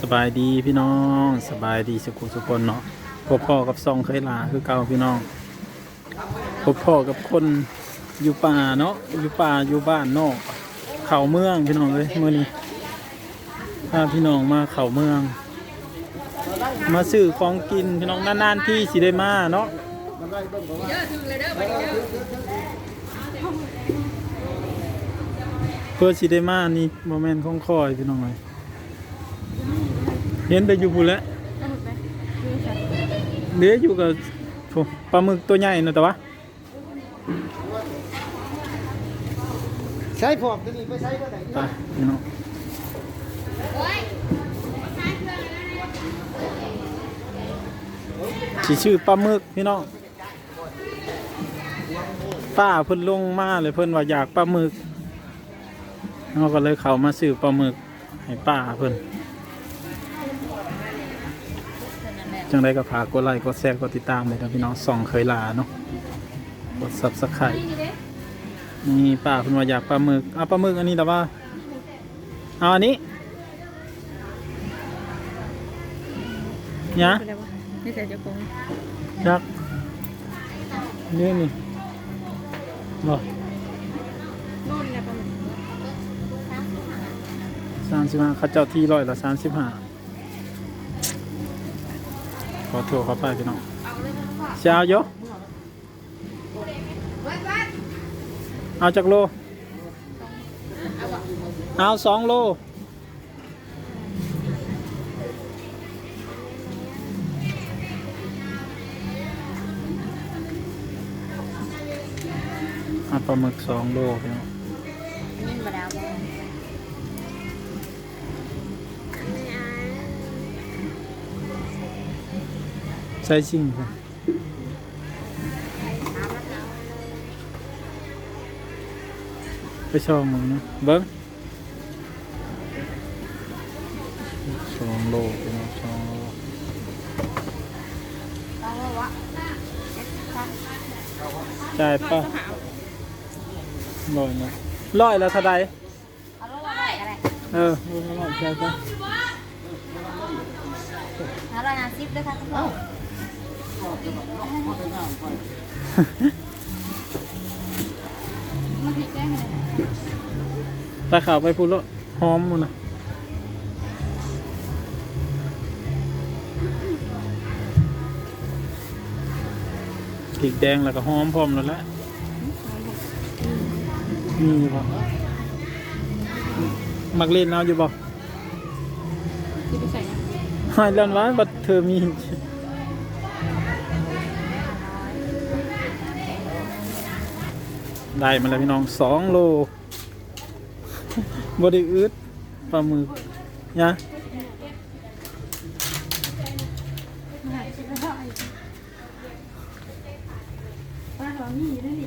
สบายดีพี่น้องสบายดีสุขุสุคนเนาะพบพ่อกับซองเคยลาคือเก่าพี่น้องพบพ่อกับคนอยู่ป่าเนาะอยู่ป่าอยู่บ้านนอกเขาเมืองพี่น้องเลยเมื่อนี้พาพี่น้องมาเขาเมือง มาซื้อของกินพี่น้องนานๆที่สิได้มาเนาะเพื่อสิได้มานี่โมเมนต์ของคอยพี่น้องเลย เห็นไปอยู่พูนแหล้วเหลืออยู่กับโถ่ปลาหมึกตัวใหญ่นะแต่ว่าใช้ผมตัวนี้ไปใช้ก็ได้ไปพี่น้องสิชื่อปลาหมึกพี่น้องป้าเพิ่นลงมาเลยเพิ่นว่าอยากปลาหมึกเราก็เลยเข้ามาซื้อปลาหมึกให้ป้าเพิ่น จังไดก็ฝากกดไลค์กดแชร์กดติดตามเลยนะพี่น้องส่องเคยลาเนาะกด Subscribe นี่ป้าเพิ่นว่าอยากปลาหมึกเอาปลาหมึกอันนี้แต่ว่าเอาอันนี้เนี่ยนี่ใส่เจ้าของยักนี่นี่บ่สระมาณสามสิบห้าข้าเจ้าที่ร้อยละสามสิบห้า ขอโทษขอไปพี่น้องเช้าเยอะเอาจากโล เอาสองโลเอาปลาหมึกสองโลพี่น้อง ใช่จริงครับไปชอบมึงนะเบิ้งสองโลพี่น้องสองโลต้องว่าวะจ่ายป่ะร้อยนะร้อยแล้วเท่าใดเอาลูกอะไรเออลอยจ่ายป่ะห้าร้อยห้าสิบด้วยค่ะทุกคน มันผิดได้ไงตาขาวไปพูดแล้วหอมมันนะพริกแดงแล้วก็หอมพร้อมแล้วแหละนี่ป่ะมักเล่นเอาอยู่ป่ะที่ไปใส่ยังหายแล้ววะบัดเธอมี ได้มาแล้วพี่น้องสองโลบไดิอึดปลาหมึกนะเรามีได้ดิ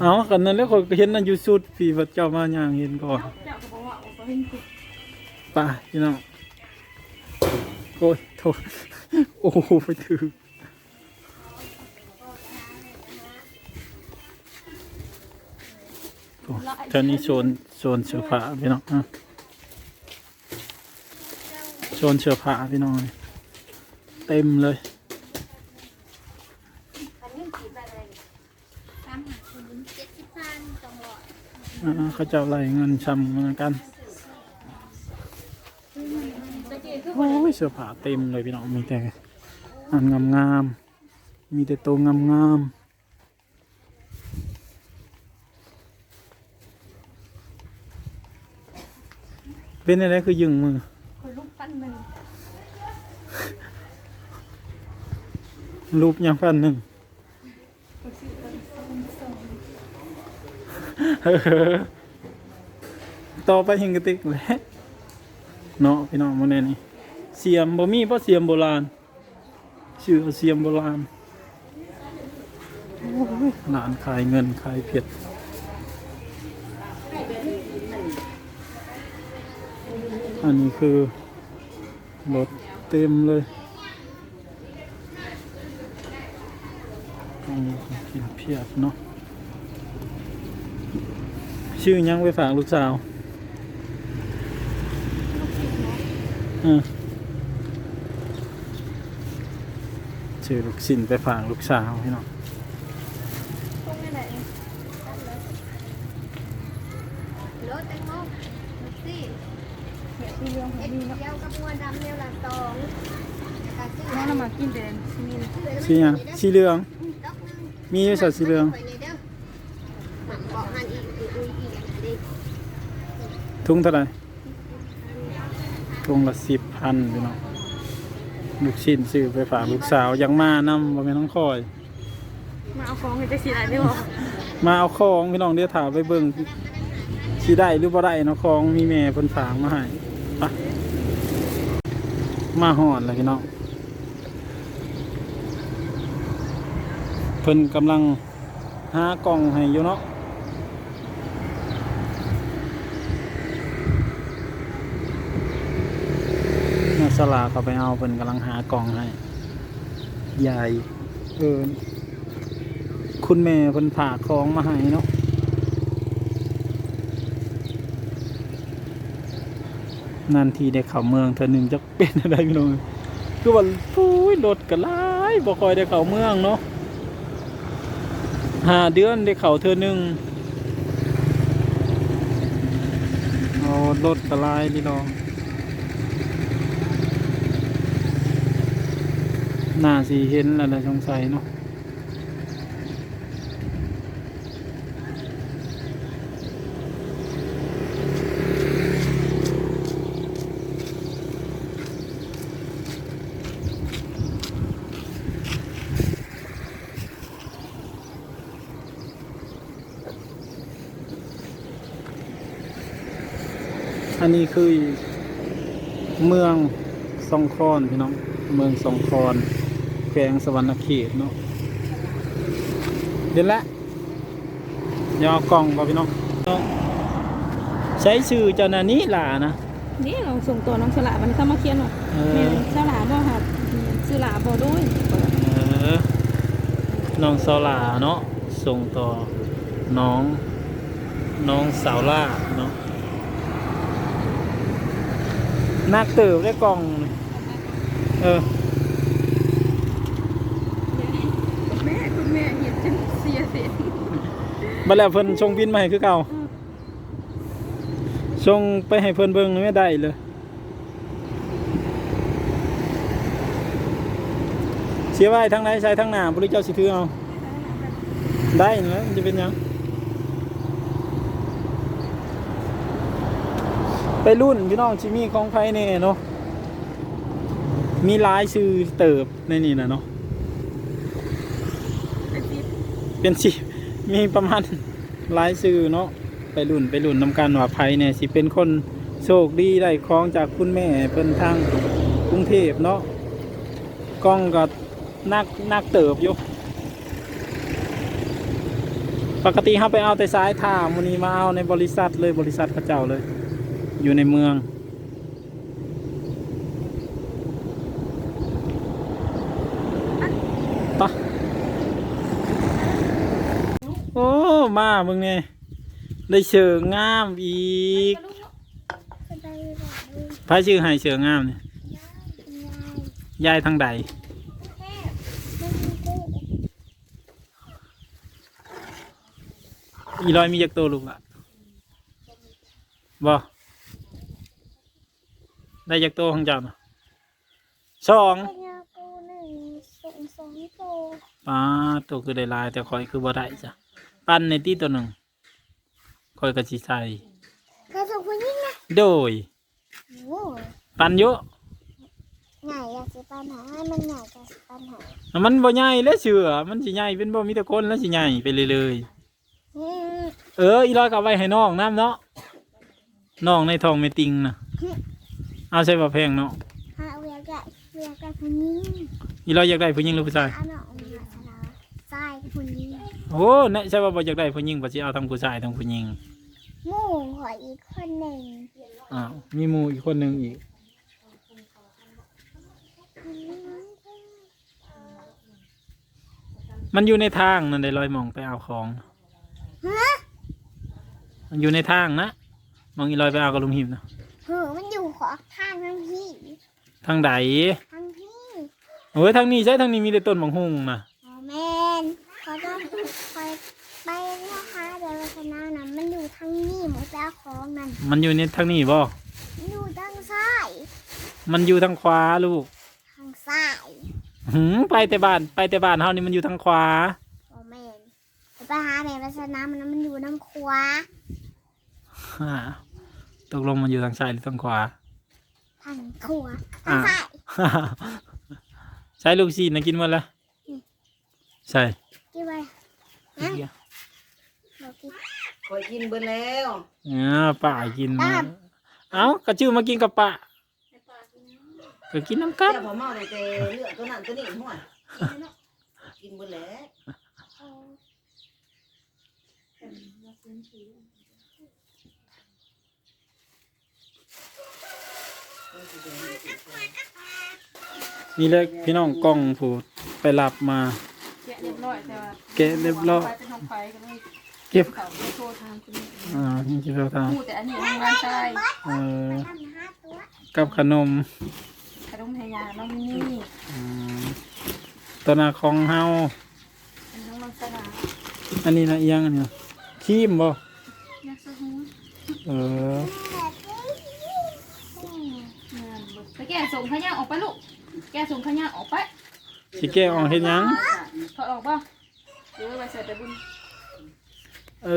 เอากันนั้นแล้วคนก็เห็นนั่นอยู่สุดพี่วัดเจ้ามาอย่างเห็นก่อนเจ้าก็บอกว่าโอ้ก็เห็นไป่าพี่น้องโอ้ยโทษโอ้โหไปถือ โอ้เท่านี้โซนโซนเสื้อผ้าพี่น้องอะโซนเสื้อผ้าพี่น้องเต็มเลยเลยสามเจ็ดสิบพันสองร้อยอ่าเขาจ้าไหลเงินช้ำเหมือนกันโอ้ยเสื้อผ้าเต็มเลยพี่น้องมีแต่อันงามงามๆมีแต่ตัวงามงามๆ เป็นอะไรคือยึงมือคนลูกปั้นหนึ่งรูปยังพันหนึ่งคนสี่คนสองสองต่อไปหิงกระติกแหล้วเนาะพี่น้องมาแน่นี่เสียมบ่มีเพราะเสียมโบราณชื่อเสียมโบราณโอ้ยร้านขายเงินขายเพชร อันนี้คือรถเต็มเลยต้องกินเพียบเนาะ ชื่อยังไปฝากลูกสาวออชื่อลูกสินไปฝากลูกสาวพี่น้องตรงนี้ไหนรถแตงโมรถซี่ เดี๋ยวที่เรื่องขอเอ็งดนี่เนาะเดียวกับมวนดำเดียวละสองกาซื้อน้องเรามากินแต่ที่นี่นะสีหยังสีเหลือง มีอยู่สัตว์สีเหลืองทุ่งเท่าไหร่ทุ่งละสิบพันพี่น้องลูกชิ้นซื้อไปฝากลูกสาวยังมานำบ่แม่นต้องคอย มาเอาของให้จะสีอะไรได้บ่มาเอาของพี่น้องเดี๋ยวถามไปเบิ่งสิได้หรือบ่ได้เนาะของมีแม่เพิ่นฝากมาให้ มาฮอดแล้วพี่น้องเพิ่นกำลังหากล่องให้อยู่เนาะน่าสลาเขาไปเอาเพิ่นกำลังหากล่องให้ยายเออคุณแม่เพิ่นฝากของมาให้เนาะ นานทีได้เข้าเมืองเธอหนึ่งจะเป็นอะไรพี่น้องคือว่าปุ้ยรถกันหลายบ่คอยได้เข้าเมืองเนาะหาเดือนได้เข้าเธอหนึ่งเอารถกันหลายพี่น้องน่าสิเห็นอะไรสงสัยเนาะ นนี้คือเมืองสองคอนพี่น้อง เมืองสองคอนแขวงสวรรณเขตเนาะเห็นแล้วยอากล่องบ่พี่น้องใช้ชื่อเจ้าหน้านี้ล่ะนะนี่เราส่งตัวน้องสละมันเข้ามาเขียนว่าเอแม่อสละบ่ครับซื้อหลาบ่ด้วยเออน้องสาวหลาเนาะส่งต่อน้อง น้องสาวล่าเนาะ นักเติบได้กล่องนี่เออคุณแม่คุณแม่เห็นจนเสียเสียบัดแล้วเพิ่นชงบินมาให้คือเก่าชงไปให้เพิ่นเบิ่งไม่ได้เลยเสียไว้ทางไหนใช้ทางหน้าบริเจ้าสิถือเอาได้นะมันจะเป็นหยัง ไปรุ่นพี่น้องชิมีของไฟเน่เนาะมีหลายชื่อเติบในนี่นะเนาะไอ้จิ๊บเป็นสิมีประมาณหลายสื่อเนาะไปรุ่นไปรุ่นนำกันว่าไผเนี่ยสิเป็นคนโชคดีได้ของจากคุณแม่เพิ่นทางกรุงเทพเนาะกล้องก็นักนักเติบอยู่ปกติเขาไปเอาแต่สายท่ามูนี้มาเอาในบริษัทเลยบริษัทเขาเจ้าเลย อยู่ในเมือง ปะ โอ้ มามึงเนี่ยได้เชิงงามอีกพายชื่อให้เชิงงามเนี่ยยายทางใดอีร้อยมียักษ์โตลูกละบ่ ได้ยักษ์โตของเจ้านะสองเป็นยากูหนึ่งสองสองโตป้าตัวคือได้หลาย แต่คอยคือบ่ได้จ้ะปั้นในที่ตัวหนึ่งคอยกระชิใส่กระสุนคุณยิ่งนะโดย โอ้ยปั้นเยอะใหญ่อยากสิปัญหาให้มันใหญ่กับปัญหามันบ่ใหญ่แล้วเชื่อมันสิใหญ่เป็นบ่มีแต่คนแล้วสิใหญ่ไปเรื่อยๆอืมเอออีร้อยก็เอาไว้ให้น้องน้ำเนาะน้องในทองไม่ติงนะ เอาใช่ป่ะแพงเนาะหาเวียกะเวียกะคุณยิ่งอีร้อยอยากได้ผู้หญิงหรือผู้ชายเอาหน่อยมาสลาทรายคุณยิ่งโอ้เนี่ยใช่ป่ะบ่อยากได้ผู้หญิงบ่สิเอาทั้งผู้ชายทั้งผู้หญิงหมู่ขออีกคนหนึ่งอ้าวมีหมู่อีกคนหนึ่งอีกมันอยู่ในทางนั่นได้ลอยหมองไปเอาของ ฮะมันอยู่ในทางนะ มองอีลอยไปเอากับลุงหิมนะเฮ้อมันอยู่ ขอข้างทั้งพี่ทางใดทั้งพี่เฮ้ยทางนี้ใช่ทางนี้มีแต่ต้นบางฮุงนะอ๋อแมนเขาต้องคอยไปนะคะเดี๋ยวชนะนะมันอยู่ทางนี้หมูแปลของนั่นมันอยู่ในทางนี้บ่มันอยู่ทางซ้ายมันอยู่ทางขวาลูกทางซ้ายหืมไปแต่บ้านไปแต่บ้านเฮานี่มันอยู่ทางขวาโอ้แมนไปหาแม่วัฒนามันมันอยู่น้ำขวาอ่าตกลงมันอยู่ทางซ้ายหรือทางขวา ทางขวาทางซ้ายใช้ลูกชีนะกินหมดแล้วอืมใช่กี่ใบนะบอกกี่คอยกินเบิดแล้วอ่าป้ากินมาป้าเอ้ากระชื่อมากินกับป้าก็กินน้ำกันเจ้าพ่อเมาแต่เลือดตัวนั้นตัวนี้ห่วยกินเบิดแล้ว นี่แหละพี่น้องกล้องผู้ไปรับมา แกะเรียบร้อยแต่ว่าแกะเรียบร้อย ไปเป็นของไฟก็เลยเก็บเขาไปโทษทางคุณอ่านี่จะเราทพูดแต่อันนี้ทางร้านชายำเอ่อทำห้าตัวกับขนมขนมไทยาน้องนี่อืมตัวหนาของเฮาอันน้องน้องสลาอันนี้นะเอียงอันนี้นะครีมบ่ยักษ์สหูเออ งานเบิดไป แกะส่งขยะออกไปลูก แกะส่งขยะออกไปสิแก้ออกเฮ็ดหยัง ถอดออกป่ะเดี๋ยวไปใส่ไปบุญเอ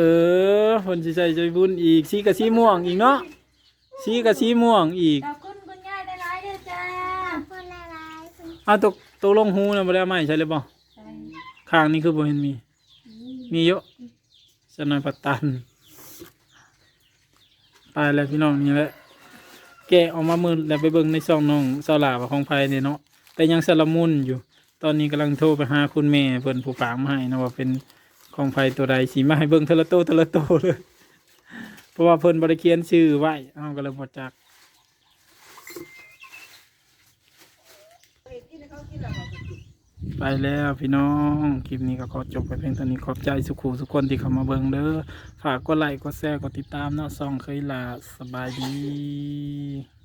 อเพิ่นสิใส่ใจบุญอีกสีกับสีม่วงอีกเนาะสีกับสีม่วงอีกขอบคุณคุณยายได้หลายๆเด้อจ้าขอบคุณหลายๆคุณเอาตกตกลงหูนะบ่ได้เอาไม้ใช่เลยบ่ใช่ข้างนี้คือบ่เห็นมี มีเยอะสนอยปัตตันไปแล้วพี่น้องนี่แหละ แกะออกมามือแล้วไปเบิ่งในซองน้องสาหลาว่าของไผเนี่ยเนาะแต่ยังสละมุนอยู่ ตอนนี้กำลังโทรไปหาคุณแม่เพิ่นผู้ฝากมาให้นะว่าเป็นของไผตัวใดสิมาให้เบิ่งเทละโตเทละโตเลย เพราะว่าเพิ่นบ่ได้เขียนชื่อไว้เฮาก็เลยบ่จัก ไปแล้วพี่น้อง คลิปนี้ก็ขอจบไปเพียงเท่านี้ขอบใจสุขูสุกคนที่เข้ามาเบิ่งเด้อฝากกดไลค์กดแชร์กดติดตามเนาะซองเคยลาสบายดี